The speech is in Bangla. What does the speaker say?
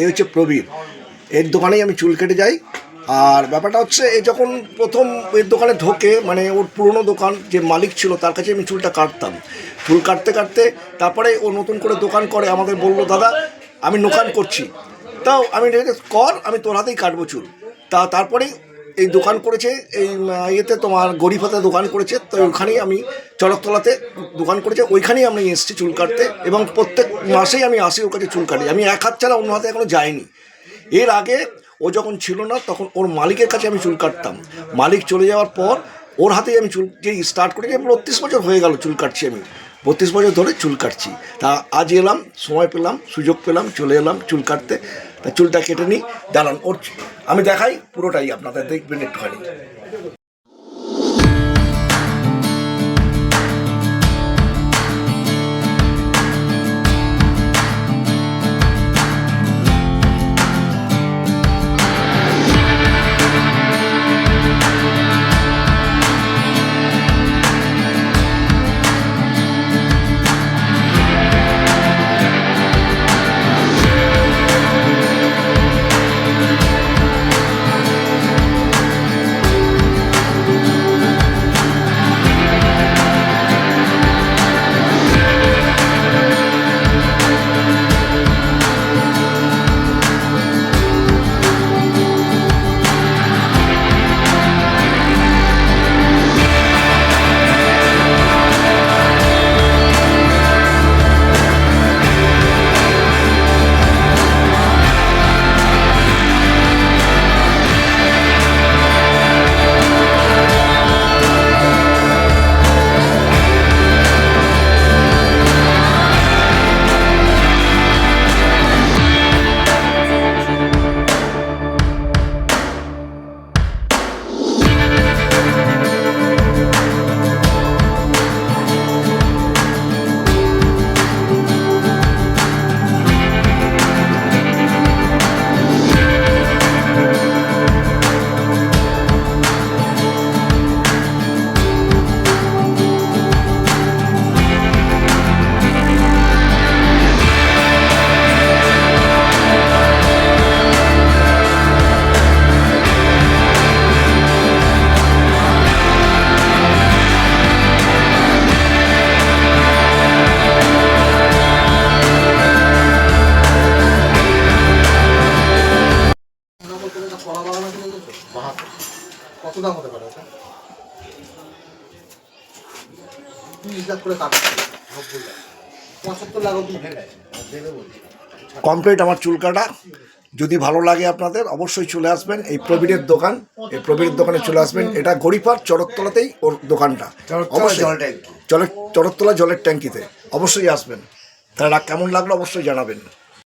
এই হচ্ছে প্রবীর। এর দোকানেই আমি চুল কেটে যাই। আর ব্যাপারটা হচ্ছে, এ যখন প্রথম এর দোকানে ঢোকে মানে ওর পুরনো দোকান যে মালিক ছিল, তার কাছে আমি চুলটা কাটতাম। চুল কাটতে কাটতে তারপরে ও নতুন করে দোকান করে, আমাদের বলল, দাদা, আমি নোকান করছি। তাও আমি কর, আমি তোর হাতেই কাটবো চুল। তা তারপরেই এই দোকান করেছে, এই ইয়েতে তোমার গরিফাতে দোকান করেছে, তো ওইখানেই আমি চড়কতলাতে দোকান করেছে, ওইখানেই আমি এসেছি চুল কাটতে এবং প্রত্যেক মাসেই আমি আসি ওর কাছে চুল কাটি। আমি এক হাত ছাড়া অন্য হাতে এখনও যাইনি। এর আগে ও যখন ছিল না, তখন ওর মালিকের কাছে আমি চুল কাটতাম। মালিক চলে যাওয়ার পর ওর হাতেই আমি চুল যে স্টার্ট করেছি বত্রিশ বছর হয়ে গেল চুল কাটছি আমি। বত্রিশ বছর ধরে চুল কাটছি। তা আজ এলাম, সময় পেলাম, সুযোগ পেলাম, চলে এলাম চুল কাটতে। তা চুলটা কেটে নিই, দাঁড়ান, ওর আমি দেখাই পুরোটাই আপনাদের দেখবেন একটুখানি। কত দাম হতে পারে ওটা? তুই হিসাব করে কাটতে নব্বই লাখ। পঁচাত্তর লাখ অব্দি দেবে বলছি। কমপ্লিট আমার চুল কাটা যদি ভালো লাগে আপনাদের অবশ্যই চলে আসবেন। এই প্রবীরের দোকান এই প্রবীরের দোকানে চলে আসবেন। এটা গরিপার চরকতলাতেই ওর দোকানটা। অবশ্যই। চলে চরকতলা জলের ট্যাঙ্কিতে। অবশ্যই আসবেন। তারা কেমন লাগল অবশ্যই জানাবেন।